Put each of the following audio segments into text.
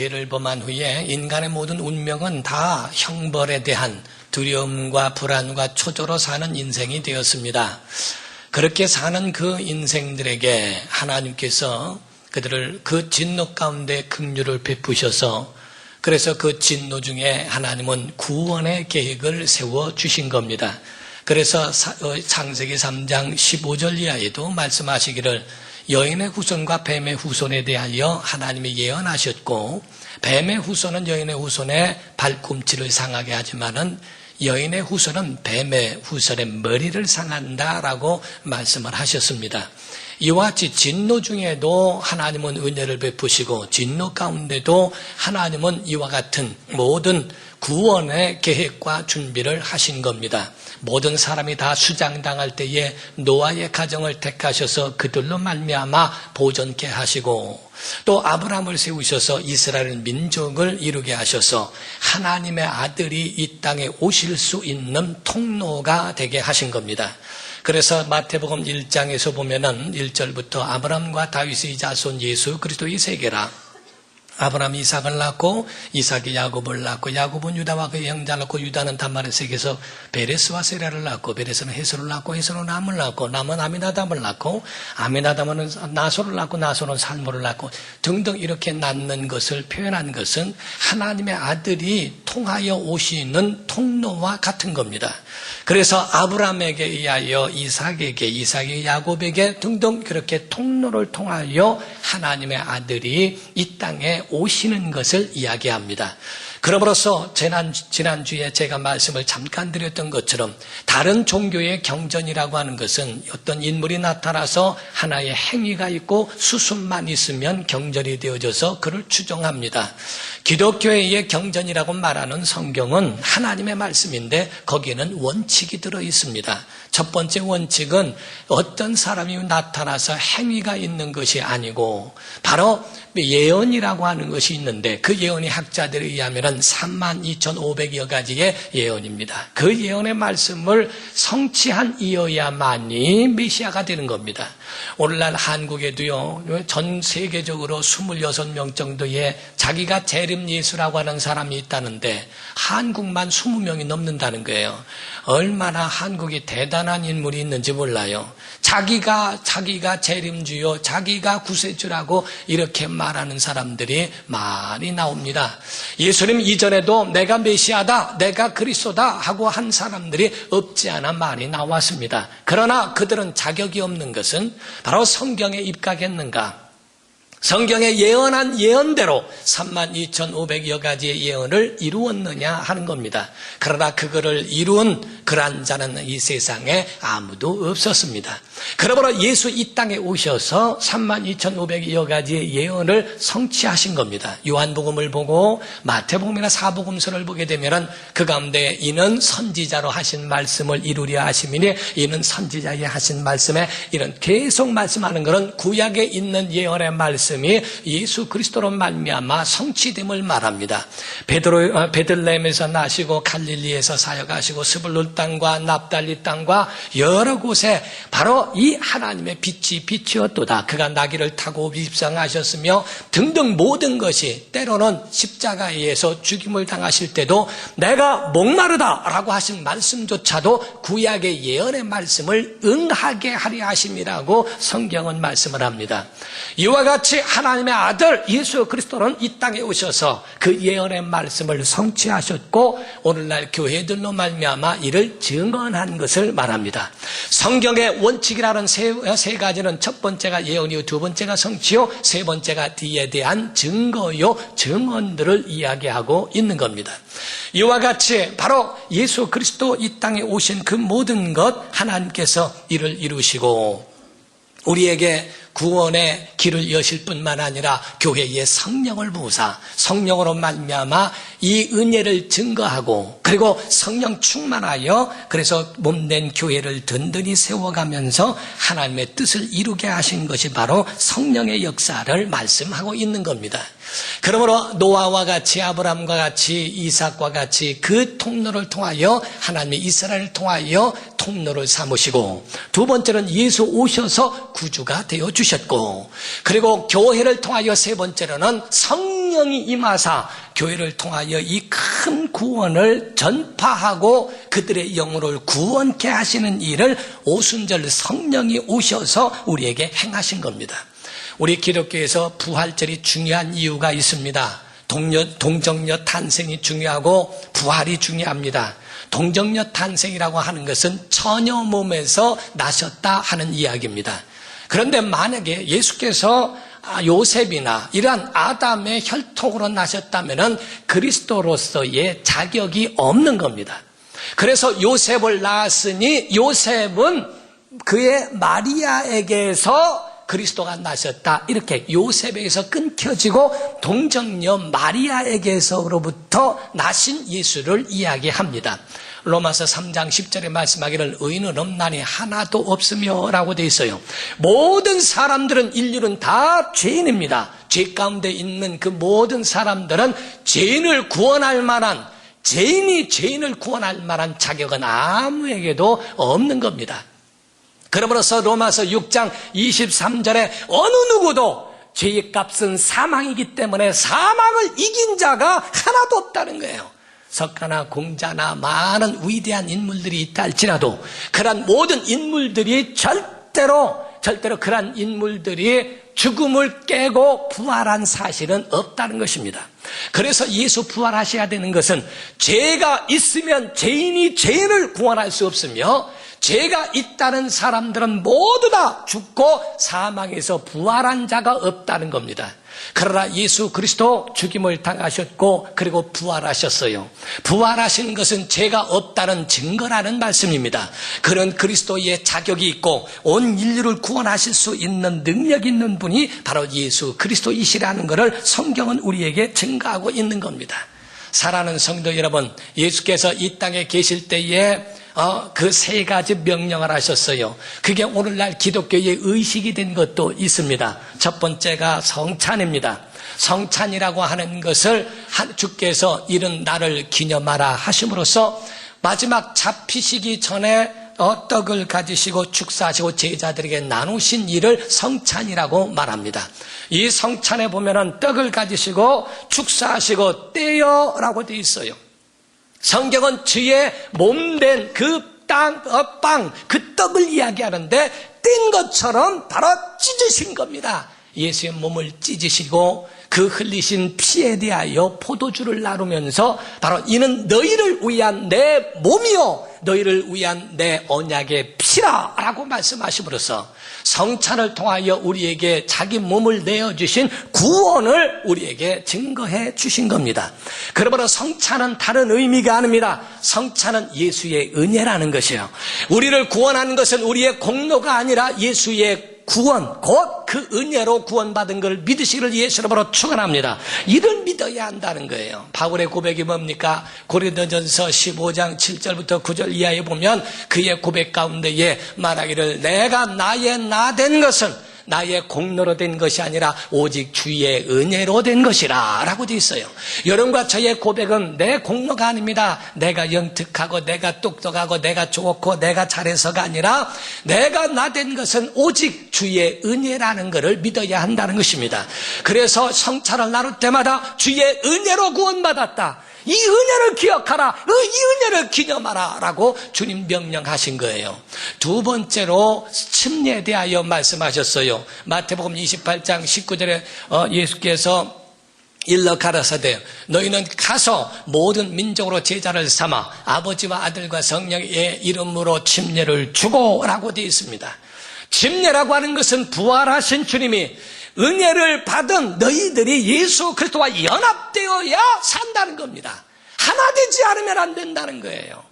죄를 범한 후에 인간의 모든 운명은 다 형벌에 대한 두려움과 불안과 초조로 사는 인생이 되었습니다. 그렇게 사는 그 인생들에게 하나님께서 그들을 그 진노 가운데 긍휼을 베푸셔서 그래서 그 진노 중에 하나님은 구원의 계획을 세워 주신 겁니다. 그래서 사- 어, 창세기 3장 15절 이하에도 말씀하시기를 여인의 후손과 뱀의 후손에 대하여 하나님이 예언하셨고 뱀의 후손은 여인의 후손의 발꿈치를 상하게 하지만은 여인의 후손은 뱀의 후손의 머리를 상한다라고 말씀을 하셨습니다. 이와 같이 진노 중에도 하나님은 은혜를 베푸시고 진노 가운데도 하나님은 이와 같은 모든 구원의 계획과 준비를 하신 겁니다. 모든 사람이 다 수장당할 때에 노아의 가정을 택하셔서 그들로 말미암아 보존케 하시고 또 아브라함을 세우셔서 이스라엘 민족을 이루게 하셔서 하나님의 아들이 이 땅에 오실 수 있는 통로가 되게 하신 겁니다. 그래서 마태복음 1장에서 보면은 1절부터 아브라함과 다윗의 자손 예수 그리스도의 세계라 아브라함이 이삭을 낳고 이삭이 야곱을 낳고 야곱은 유다와 그의 형제를 낳고 유다는 단말의 세계에서 베레스와 세라를 낳고 베레스는 헤스를 낳고 헤스는 남을 낳고 남은 아미나담을 낳고 아미나담은 나소를 낳고 나소는 살모를 낳고 등등 이렇게 낳는 것을 표현한 것은 하나님의 아들이 통하여 오시는 통로와 같은 겁니다. 그래서 아브라함에게 의하여 이삭에게 이삭이 야곱에게 등등 그렇게 통로를 통하여 하나님의 아들이 이 땅에 오시는 것을 이야기합니다. 그러므로서 지난, 지난주에 제가 말씀을 잠깐 드렸던 것처럼 다른 종교의 경전이라고 하는 것은 어떤 인물이 나타나서 하나의 행위가 있고 수순만 있으면 경전이 되어져서 그를 추정합니다. 기독교의 경전이라고 말하는 성경은 하나님의 말씀인데 거기에는 원칙이 들어 있습니다. 첫 번째 원칙은 어떤 사람이 나타나서 행위가 있는 것이 아니고 바로 예언이라고 하는 것이 있는데 그 예언이 학자들에 의하면 3만 2,500여 가지의 예언입니다. 그 예언의 말씀을 성취한 이어야만이 메시아가 되는 겁니다. 오늘날 한국에도요, 전 세계적으로 26명 정도의 자기가 재림 예수라고 하는 사람이 있다는데 한국만 20명이 넘는다는 거예요. 얼마나 한국이 대단 한 인물이 있는지 몰라요. 자기가 자기가 재림주요, 자기가 구세주라고 이렇게 말하는 사람들이 많이 나옵니다. 예수님 이전에도 내가 메시아다, 내가 그리스도다 하고 한 사람들이 없지 않아 많이 나왔습니다. 그러나 그들은 자격이 없는 것은 바로 성경에 입각했는가? 성경에 예언한 예언대로 32,500여 가지의 예언을 이루었느냐 하는 겁니다. 그러나 그거를 이룬 그러한 자는 이 세상에 아무도 없었습니다. 그러므로 예수 이 땅에 오셔서 32,500여 가지의 예언을 성취하신 겁니다. 요한복음을 보고 마태복음이나 사복음서를 보게 되면 그 가운데 이는 선지자로 하신 말씀을 이루려 하심이니 이는 선지자의 하신 말씀에 이런 계속 말씀하는 것은 구약에 있는 예언의 말씀 이 예수 그리스도로 말미암아 성취됨을 말합니다. 베드로 어, 베들레헴에서 나시고 갈릴리에서 사역하시고 스불론 땅과 납달리 땅과 여러 곳에 바로 이 하나님의 빛이 빛이었도다. 그가 나귀를 타고 입상하셨으며 등등 모든 것이 때로는 십자가에서 죽임을 당하실 때도 내가 목마르다라고 하신 말씀조차도 구약의 예언의 말씀을 응하게 하려 하심이라고 성경은 말씀을 합니다. 이와 같이 하나님의 아들 예수 그리스도는 이 땅에 오셔서 그 예언의 말씀을 성취하셨고 오늘날 교회들로 말미암아 이를 증언한 것을 말합니다. 성경의 원칙이라는 세, 세 가지는 첫 번째가 예언이요 두 번째가 성취요 세 번째가 뒤에 대한 증거요 증언들을 이야기하고 있는 겁니다. 이와 같이 바로 예수 그리스도 이 땅에 오신 그 모든 것 하나님께서 이를 이루시고 우리에게 구원의 길을 여실 뿐만 아니라 교회의 성령을 부사 성령으로 말미암아 이 은혜를 증거하고 그리고 성령 충만하여 그래서 몸된 교회를 든든히 세워가면서 하나님의 뜻을 이루게 하신 것이 바로 성령의 역사를 말씀하고 있는 겁니다. 그러므로 노아와 같이 아브람과 같이 이삭과 같이 그 통로를 통하여 하나님의 이스라엘을 통하여 통로를 삼으시고 두 번째는 예수 오셔서 구주가 되어 주 셨고 그리고 교회를 통하여 세 번째로는 성령 성령이 임하사 교회를 통하여 이 큰 구원을 전파하고 그들의 영혼을 구원케 하시는 일을 오순절 성령이 오셔서 우리에게 행하신 겁니다. 우리 기독교에서 부활절이 중요한 이유가 있습니다. 동료, 동정녀 탄생이 중요하고 부활이 중요합니다. 동정녀 탄생이라고 하는 것은 처녀 몸에서 나셨다 하는 이야기입니다. 그런데 만약에 예수께서 아, 요셉이나 이러한 아담의 혈통으로 나셨다면 그리스도로서의 자격이 없는 겁니다. 그래서 요셉을 낳았으니 요셉은 그의 마리아에게서 그리스도가 나셨다. 이렇게 요셉에게서 끊겨지고 동정녀 마리아에게서로부터 나신 예수를 이야기합니다. 로마서 3장 10절에 말씀하기를 의인은 없나니 하나도 없으며 라고 되어 있어요. 모든 사람들은 인류는 다 죄인입니다. 죄 가운데 있는 그 모든 사람들은 죄인을 구원할 만한 죄인이 죄인을 구원할 만한 자격은 아무에게도 없는 겁니다. 그러므로서 로마서 6장 23절에 어느 누구도 죄의 값은 사망이기 때문에 사망을 이긴 자가 하나도 없다는 거예요. 석가나 공자나 많은 위대한 인물들이 있다 할지라도 그러한 모든 인물들이 절대로 절대로 그러한 인물들이 죽음을 깨고 부활한 사실은 없다는 것입니다. 그래서 예수 부활하셔야 되는 것은 죄가 있으면 죄인이 죄인을 구원할 수 없으며 죄가 있다는 사람들은 모두 다 죽고 사망에서 부활한 자가 없다는 겁니다. 그러나 예수 그리스도 죽임을 당하셨고 그리고 부활하셨어요. 부활하신 것은 죄가 없다는 증거라는 말씀입니다. 그런 그리스도의 자격이 있고 온 인류를 구원하실 수 있는 능력 있는 분이 바로 예수 그리스도이시라는 것을 성경은 우리에게 증가하고 있는 겁니다. 사랑하는 성도 여러분, 예수께서 이 땅에 계실 때에 어, 그 세 가지 명령을 하셨어요. 그게 오늘날 기독교의 의식이 된 것도 있습니다. 첫 번째가 성찬입니다. 성찬이라고 하는 것을 주께서 이런 날을 기념하라 하심으로써 마지막 잡히시기 전에 어, 떡을 가지시고 축사하시고 제자들에게 나누신 일을 성찬이라고 말합니다. 이 성찬에 보면은 떡을 가지시고 축사하시고 떼어라고 되어 있어요. 성경은 주의 몸된 그 땅, 어, 빵, 그 떡을 이야기하는데 뗀 것처럼 바로 찢으신 겁니다. 예수의 몸을 찢으시고 그 흘리신 피에 대하여 포도주를 나누면서 바로 이는 너희를 위한 내 몸이요 너희를 위한 내 언약의 피라라고 말씀하심으로써 성찬을 통하여 우리에게 자기 몸을 내어 주신 구원을 우리에게 증거해 주신 겁니다. 그러므로 성찬은 다른 의미가 아닙니다. 성찬은 예수의 은혜라는 것이에요. 우리를 구원하는 것은 우리의 공로가 아니라 예수의 구원, 곧 그 은혜로 구원받은 걸 믿으시기를 예수님으로 축원합니다. 이를 믿어야 한다는 거예요. 바울의 고백이 뭡니까? 고린도전서 15장 7절부터 9절 이하에 보면 그의 고백 가운데에 말하기를 내가 나의 나 된 것은 나의 공로로 된 것이 아니라 오직 주의 은혜로 된 것이라 라고 되어 있어요. 여러분과 저의 고백은 내 공로가 아닙니다. 내가 영특하고 내가 똑똑하고 내가 좋고 내가 잘해서가 아니라 내가 나 된 것은 오직 주의 은혜라는 것을 믿어야 한다는 것입니다. 그래서 성찬을 나눌 때마다 주의 은혜로 구원받았다. 이 은혜를 기억하라. 이 은혜를 기념하라. 라고 주님 명령하신 거예요. 두 번째로 침례에 대하여 말씀하셨어요. 마태복음 28장 19절에 어, 예수께서 일러 가라사대 너희는 가서 모든 민족으로 제자를 삼아 아버지와 아들과 성령의 이름으로 침례를 주고라고 되어 있습니다. 침례라고 하는 것은 부활하신 주님이 은혜를 받은 너희들이 예수 그리스도와 연합되어야 산다는 겁니다. 하나 되지 않으면 안 된다는 거예요.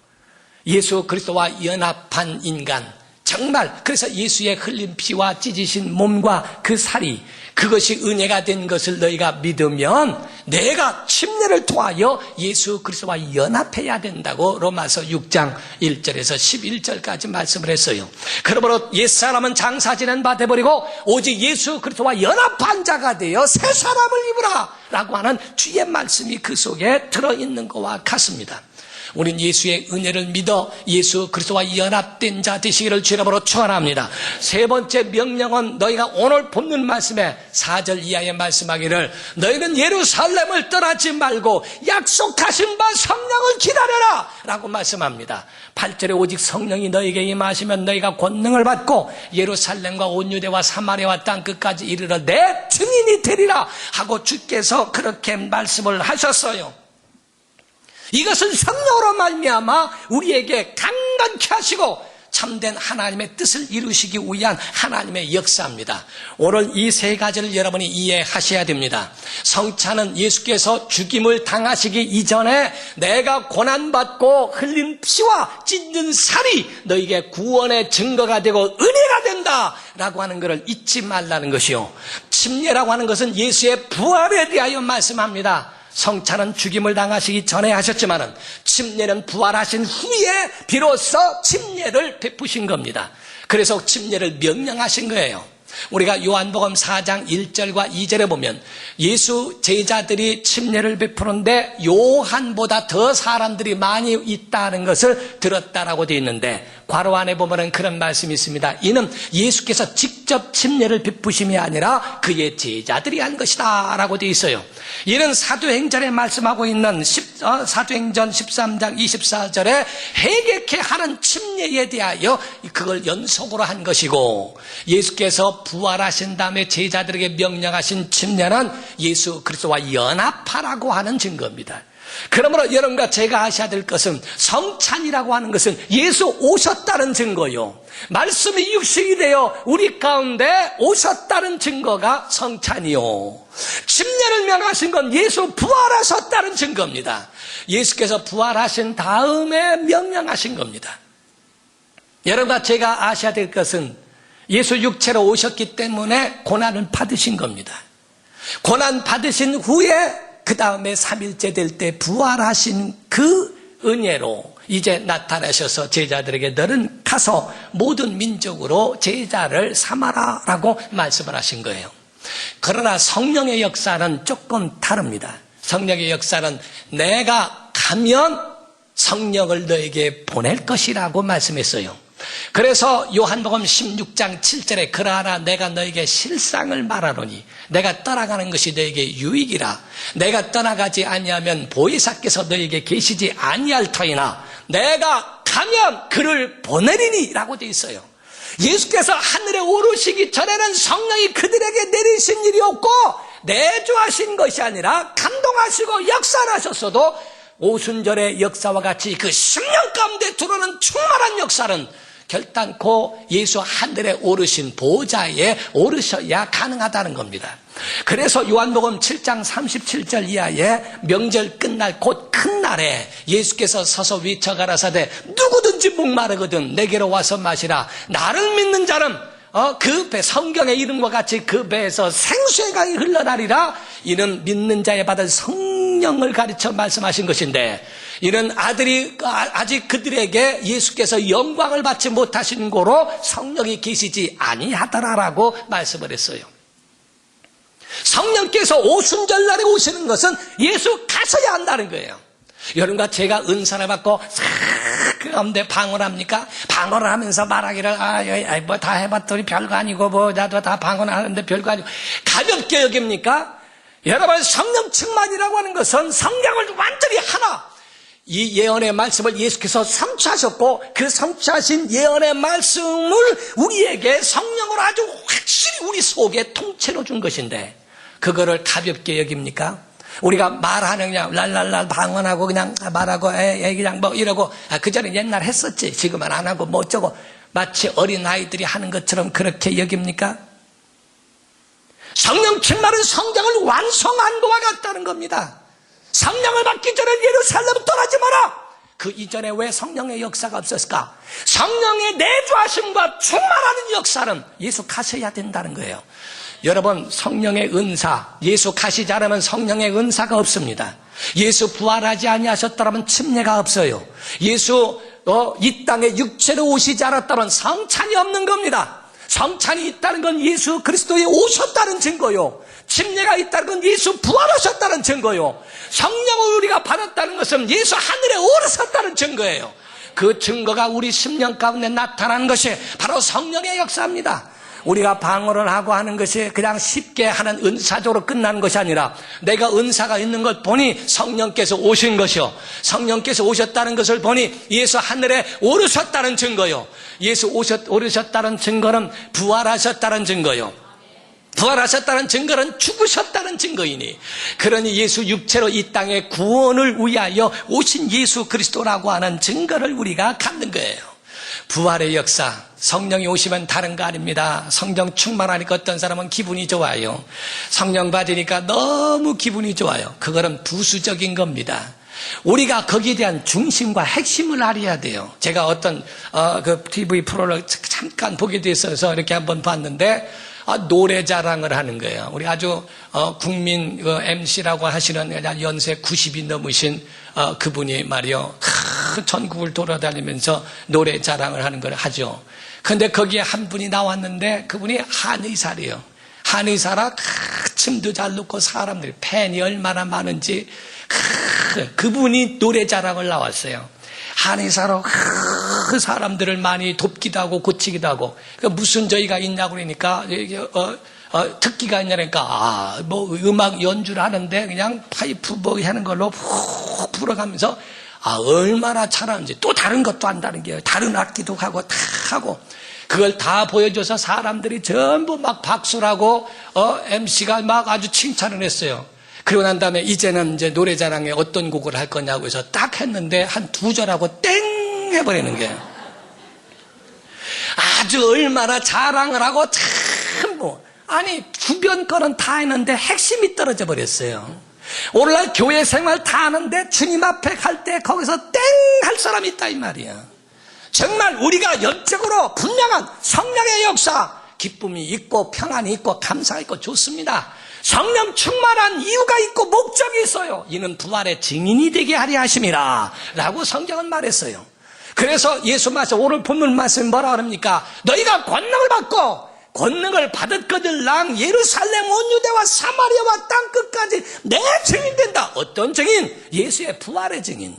예수 그리스도와 연합한 인간 정말 그래서 예수의 흘린 피와 찢으신 몸과 그 살이 그것이 은혜가 된 것을 너희가 믿으면 내가 침례를 통하여 예수 그리스도와 연합해야 된다고 로마서 6장 1절에서 11절까지 말씀을 했어요. 그러므로 옛사람은 장사지는 바 돼버리고 오직 예수 그리스도와 연합한 자가 되어 새 사람을 입으라 라고 하는 주의 말씀이 그 속에 들어있는 것과 같습니다. 우린 예수의 은혜를 믿어 예수 그리스도와 연합된 자 되시기를 주님으로 축원합니다. 세 번째 명령은 너희가 오늘 본문 말씀에 4절 이하에 말씀하기를 너희는 예루살렘을 떠나지 말고 약속하신 바 성령을 기다려라 라고 말씀합니다. 8절에 오직 성령이 너희에게 임하시면 너희가 권능을 받고 예루살렘과 온 유대와 사마리아와 땅 끝까지 이르러 내 증인이 되리라 하고 주께서 그렇게 말씀을 하셨어요. 이것은 성령으로 말미암아 우리에게 강건케 하시고 참된 하나님의 뜻을 이루시기 위한 하나님의 역사입니다. 오늘 이 세 가지를 여러분이 이해하셔야 됩니다. 성찬은 예수께서 죽임을 당하시기 이전에 내가 고난받고 흘린 피와 찢는 살이 너에게 구원의 증거가 되고 은혜가 된다 라고 하는 것을 잊지 말라는 것이요. 침례라고 하는 것은 예수의 부활에 대하여 말씀합니다. 성찬은 죽임을 당하시기 전에 하셨지만은 침례는 부활하신 후에 비로소 침례를 베푸신 겁니다. 그래서 침례를 명령하신 거예요. 우리가 요한복음 4장 1절과 2절에 보면 예수 제자들이 침례를 베푸는데 요한보다 더 사람들이 많이 있다는 것을 들었다라고 되어 있는데 괄호 안에 보면은 그런 말씀이 있습니다. 이는 예수께서 직접 침례를 베푸심이 아니라 그의 제자들이 한 것이다 라고 되어 있어요. 이는 사도행전에 말씀하고 있는 10, 어, 사도행전 13장 24절에 해객케 하는 침례에 대하여 그걸 연속으로 한 것이고 예수께서 부활하신 다음에 제자들에게 명령하신 침례는 예수 그리스도와 연합하라고 하는 증거입니다. 그러므로 여러분과 제가 아셔야 될 것은 성찬이라고 하는 것은 예수 오셨다는 증거요. 말씀이 육식이 되어 우리 가운데 오셨다는 증거가 성찬이요. 침례를 명하신 건 예수 부활하셨다는 증거입니다. 예수께서 부활하신 다음에 명령하신 겁니다. 여러분과 제가 아셔야 될 것은 예수 육체로 오셨기 때문에 고난을 받으신 겁니다. 고난 받으신 후에 그 다음에 3일째 될 때 부활하신 그 은혜로 이제 나타나셔서 제자들에게 너는 가서 모든 민족으로 제자를 삼아라 라고 말씀을 하신 거예요. 그러나 성령의 역사는 조금 다릅니다. 성령의 역사는 내가 가면 성령을 너에게 보낼 것이라고 말씀했어요. 그래서 요한복음 16장 7절에 그러나 내가 너에게 실상을 말하노니 내가 떠나가는 것이 너에게 유익이라 내가 떠나가지 아니하면 보혜사께서 너에게 계시지 아니할 터이나 내가 가면 그를 보내리니라고 돼 있어요. 예수께서 하늘에 오르시기 전에는 성령이 그들에게 내리신 일이 없고 내주하신 것이 아니라 감동하시고 역사하셨어도 오순절의 역사와 같이 그 10년 가운데 들어오는 충만한 역사는 결단코 예수 하늘에 오르신 보좌에 오르셔야 가능하다는 겁니다. 그래서 요한복음 7장 37절 이하에 명절 끝날 곧 큰 날에 예수께서 서서 위쳐 가라사대 누구든지 목마르거든 내게로 와서 마시라 나를 믿는 자는 어, 그 배, 성경의 이름과 같이 그 배에서 생수의 강이 흘러나리라 이는 믿는 자에 받을 성령을 가르쳐 말씀하신 것인데 이는 아들이 아- 아직 그들에게 예수께서 영광을 받지 못하신 고로 성령이 계시지 아니하더라라고 말씀을 했어요. 성령께서 오순절 날에 오시는 것은 예수 가서야 한다는 거예요. 여러분과 제가 은사를 받고 그 가운데 방언 합니까? 방언을 하면서 말하기를 아 뭐 다 해봤더니 별거 아니고 뭐 나도 다 방언을 하는데 별거 아니고 가볍게 여깁니까? 여러분 성령 충만이라고 하는 것은 성령을 완전히 하나 이 예언의 말씀을 예수께서 성취하셨고 그 성취하신 예언의 말씀을 우리에게 성령으로 아주 확실히 우리 속에 통째로 준 것인데 그거를 가볍게 여깁니까? 우리가 말하는 그냥 랄랄랄 방언하고 그냥 말하고 에, 에 그냥 뭐 이러고 아, 그전에 옛날 했었지 지금은 안 하고 뭐 어쩌고 마치 어린 아이들이 하는 것처럼 그렇게 여깁니까? 성령 충만은 성경을 완성한 것과 같다는 겁니다. 성령을 받기 전에 예루살렘 떠나지 마라. 그 이전에 왜 성령의 역사가 없었을까? 성령의 내주하심과 충만하는 역사는 예수 가셔야 된다는 거예요. 여러분 성령의 은사 예수 가시지 않으면 성령의 은사가 없습니다. 예수 부활하지 아니하셨더라면 침례가 없어요. 예수 어, 이 땅에 육체로 오시지 않았다면 성찬이 없는 겁니다. 성찬이 있다는 건 예수 그리스도에 오셨다는 증거요. 침례가 있다는 건 예수 부활하셨다는 증거요. 성령을 우리가 받았다는 것은 예수 하늘에 오르셨다는 증거예요. 그 증거가 우리 심령 가운데 나타나는 것이 바로 성령의 역사입니다. 우리가 방언을 하고 하는 것이 그냥 쉽게 하는 은사적으로 끝나는 것이 아니라 내가 은사가 있는 걸 보니 성령께서 오신 것이요. 성령께서 오셨다는 것을 보니 예수 하늘에 오르셨다는 증거요. 예수 오셨, 오르셨다는 증거는 부활하셨다는 증거요. 부활하셨다는 증거는 죽으셨다는 증거이니 그러니 예수 육체로 이 땅에 구원을 위하여 오신 예수 그리스도라고 하는 증거를 우리가 갖는 거예요. 부활의 역사, 성령이 오시면 다른 거 아닙니다. 성령 충만하니까 어떤 사람은 기분이 좋아요. 성령 받으니까 너무 기분이 좋아요. 그거는 부수적인 겁니다. 우리가 거기에 대한 중심과 핵심을 알아야 돼요. 제가 어떤 어, 그 TV 프로를 잠깐 보게 됐어서 이렇게 한번 봤는데 아, 노래 자랑을 하는 거예요. 우리 아주 어, 국민 그 MC라고 하시는 연세 90이 넘으신 어, 그분이 말이요. 크, 전국을 돌아다니면서 노래 자랑을 하는 걸 하죠. 근데 거기에 한 분이 나왔는데 그분이 한의사래요. 한의사라 크, 춤도 잘 놓고 사람들이 팬이 얼마나 많은지 크, 그분이 노래 자랑을 나왔어요. 한의사로 그 사람들을 많이 돕기도 하고 고치기도 하고 그 무슨 저희가 있냐고 그러니까 어, 어, 특기가 있냐니까 아, 뭐 음악 연주를 하는데 그냥 파이프 뭐 하는 걸로 푹 불어가면서 아 얼마나 잘하는지 또 다른 것도 한다는 게 다른 악기도 하고 다 하고 그걸 다 보여줘서 사람들이 전부 막 박수라고 어, MC가 막 아주 칭찬을 했어요. 그리고 난 다음에 이제는 이제 노래자랑에 어떤 곡을 할 거냐고 해서 딱 했는데 한 두 절하고 땡 해버리는 거예요. 아주 얼마나 자랑을 하고 참 뭐. 아니, 주변 거는 다 했는데 핵심이 떨어져 버렸어요. 오늘날 교회 생활 다 하는데 주님 앞에 갈 때 거기서 땡 할 사람이 있다 이 말이야. 정말 우리가 영적으로 분명한 성령의 역사, 기쁨이 있고 평안이 있고 감사가 있고 좋습니다. 성령 충만한 이유가 있고 목적이 있어요. 이는 부활의 증인이 되게 하려 하심이라. 라고 성경은 말했어요. 그래서 예수 말씀, 오늘 본문 말씀 뭐라 그럽니까? 너희가 권능을 받고 권능을 받았거들랑 예루살렘 온 유대와 사마리아와 땅 끝까지 내 증인 된다. 어떤 증인? 예수의 부활의 증인.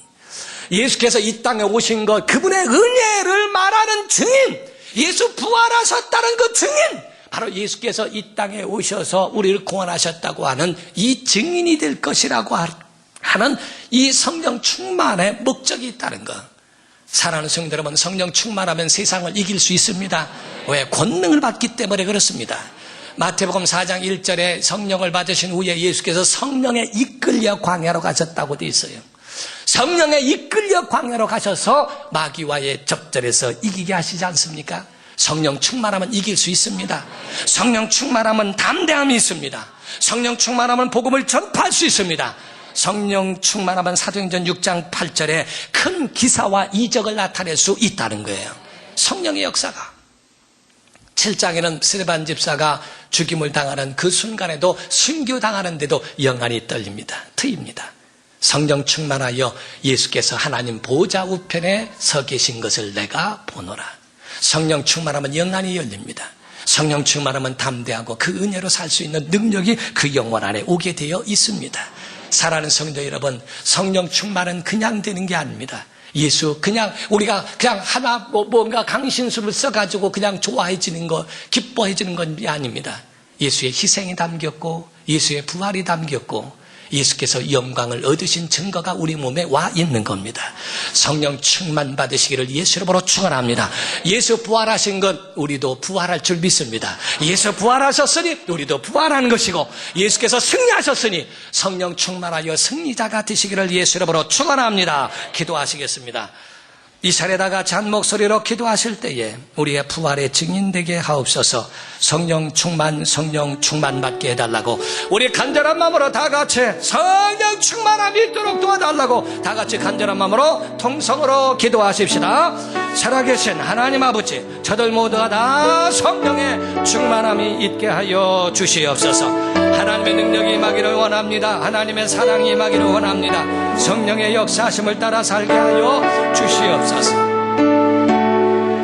예수께서 이 땅에 오신 것, 그분의 은혜를 말하는 증인. 예수 부활하셨다는 그 증인. 바로 예수께서 이 땅에 오셔서 우리를 구원하셨다고 하는 이 증인이 될 것이라고 하는 이 성령 충만의 목적이 있다는 것. 사랑하는 성도 여러분, 성령 충만하면 세상을 이길 수 있습니다. 왜? 권능을 받기 때문에 그렇습니다. 마태복음 4장 1절에 성령을 받으신 후에 예수께서 성령에 이끌려 광야로 가셨다고 되어 있어요. 성령에 이끌려 광야로 가셔서 마귀와의 접전에서 이기게 하시지 않습니까? 성령 충만하면 이길 수 있습니다. 성령 충만하면 담대함이 있습니다. 성령 충만하면 복음을 전파할 수 있습니다. 성령 충만하면 사도행전 6장 8절에 큰 기사와 이적을 나타낼 수 있다는 거예요. 성령의 역사가. 7장에는 스레반 집사가 죽임을 당하는 그 순간에도 순교당하는데도 영안이 떨립니다. 트입니다. 성령 충만하여 예수께서 하나님 보좌 우편에 서 계신 것을 내가 보노라. 성령 충만하면 영안이 열립니다. 성령 충만하면 담대하고 그 은혜로 살 수 있는 능력이 그 영혼 안에 오게 되어 있습니다. 사랑하는 성도 여러분, 성령 충만은 그냥 되는 게 아닙니다. 예수 그냥 우리가 그냥 하나 뭐 뭔가 강신수를 써가지고 그냥 좋아해지는 거, 기뻐해지는 건 아닙니다. 예수의 희생이 담겼고 예수의 부활이 담겼고 예수께서 영광을 얻으신 증거가 우리 몸에 와 있는 겁니다. 성령 충만 받으시기를 예수 이름으로 축원합니다. 예수 부활하신 것 우리도 부활할 줄 믿습니다. 예수 부활하셨으니 우리도 부활하는 것이고 예수께서 승리하셨으니 성령 충만하여 승리자가 되시기를 예수 이름으로 축원합니다. 기도하시겠습니다. 이 같이 한 목소리로 기도하실 때에 우리의 부활의 증인되게 하옵소서. 성령 충만 성령 충만 받게 해달라고. 우리 간절한 마음으로 다 같이 성령 충만함이 있도록 도와달라고 다 같이 간절한 마음으로 통성으로 기도하십시다. 살아계신 하나님 아버지 저들 모두가 다 성령의 충만함이 있게 하여 주시옵소서. 하나님의 능력이 임하기를 원합니다. 하나님의 사랑이 임하기를 원합니다. 성령의 역사하심을 따라 살게 하여 주시옵소서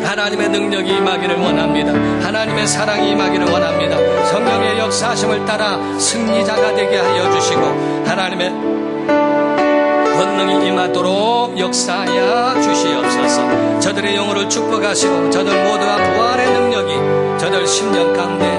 하나님의 능력이 임하기를 원합니다. 하나님의 사랑이 임하기를 원합니다. 성령의 역사하심을 따라 승리자가 되게 하여 주시고 하나님의 권능이 임하도록 역사하여 주시옵소서. 저들의 영혼을 축복하시고 저들 모두가 부활의 능력이 저들 10년 가운데